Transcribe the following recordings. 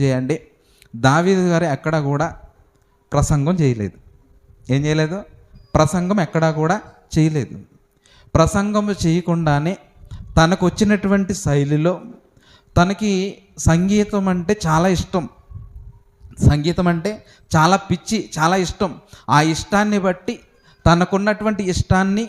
చేయండి. దావీదు గారు ఎక్కడ కూడా ప్రసంగం చేయలేదు. ఏం చేయలేదు? ప్రసంగం ఎక్కడా కూడా చేయలేదు. ప్రసంగం చేయకుండానే తనకు వచ్చినటువంటి శైలిలో తనకి సంగీతం అంటే చాలా ఇష్టం. సంగీతం అంటే చాలా పిచ్చి చాలా ఇష్టం. ఆ ఇష్టాన్ని బట్టి తనకున్నటువంటి ఇష్టాన్ని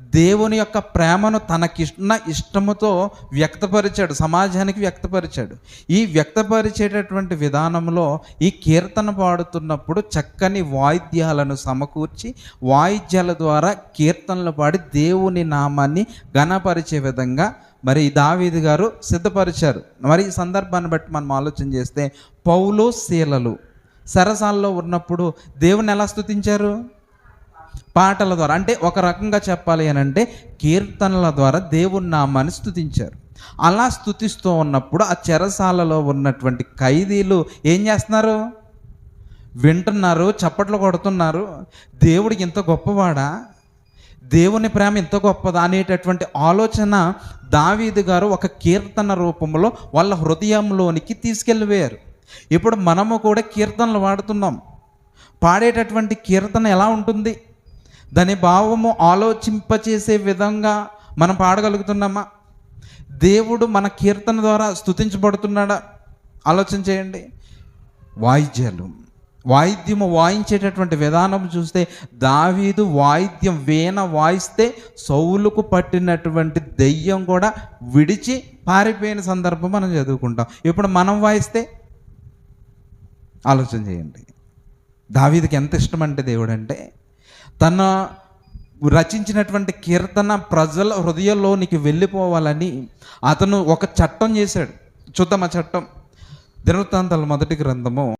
దేవుని యొక్క ప్రేమను తనకిన్న ఇష్టముతో వ్యక్తపరిచాడు సమాజానికి వ్యక్తపరిచాడు. ఈ వ్యక్తపరిచేటటువంటి విధానంలో ఈ కీర్తన పాడుతున్నప్పుడు చక్కని వాయిద్యాలను సమకూర్చి వాయిద్యాల ద్వారా కీర్తనలు పాడి దేవుని నామాన్ని ఘనపరిచే విధంగా మరి దావీది గారు సిద్ధపరిచారు. మరి ఈ సందర్భాన్ని బట్టి మనం ఆలోచన చేస్తే పౌలు శీలలు సరసాల్లో ఉన్నప్పుడు దేవుని ఎలా స్థుతించారు పాటల ద్వారా. అంటే ఒక రకంగా చెప్పాలి అని అంటే కీర్తనల ద్వారా దేవుని నామాన్ని స్థుతించారు అలా స్థుతిస్తూ ఉన్నప్పుడు ఆ చెరసాలలో ఉన్నటువంటి ఖైదీలు ఏం చేస్తున్నారు? వింటున్నారు చప్పట్లు కొడుతున్నారు. దేవుడికి ఇంత గొప్పవాడా? దేవుని ప్రేమ ఇంత గొప్పదా? అనేటటువంటి ఆలోచన దావీదు గారు ఒక కీర్తన రూపంలో వాళ్ళ హృదయంలోనికి తీసుకెళ్ళిపోయారు. ఇప్పుడు మనము కూడా కీర్తనలు వాడుతున్నాం. పాడేటటువంటి కీర్తన ఎలా ఉంటుంది? దాని భావము ఆలోచింపచేసే విధంగా మనం పాడగలుగుతున్నామా? దేవుడు మన కీర్తన ద్వారా స్థుతించబడుతున్నాడా ఆలోచన చేయండి. వాయిద్యాలు. వాయిద్యము వాయించేటటువంటి విధానం చూస్తే దావీదు వాయిద్యం వీణ వాయిస్తే సౌలుకు పట్టినటువంటి దెయ్యం కూడా విడిచి పారిపోయిన సందర్భం మనం చదువుకుంటాం. ఇప్పుడు మనం వాయిస్తే? ఆలోచన చేయండి. దావీదికి ఎంత ఇష్టం అంటే దేవుడు అంటే తన రచించినటువంటి కీర్తన ప్రజల హృదయంలోనికి వెళ్ళిపోవాలని అతను ఒక చట్టం చేశాడు. చూద్దాం ఆ చట్టం. దినవృత్తాంతాల మొదటి గ్రంథము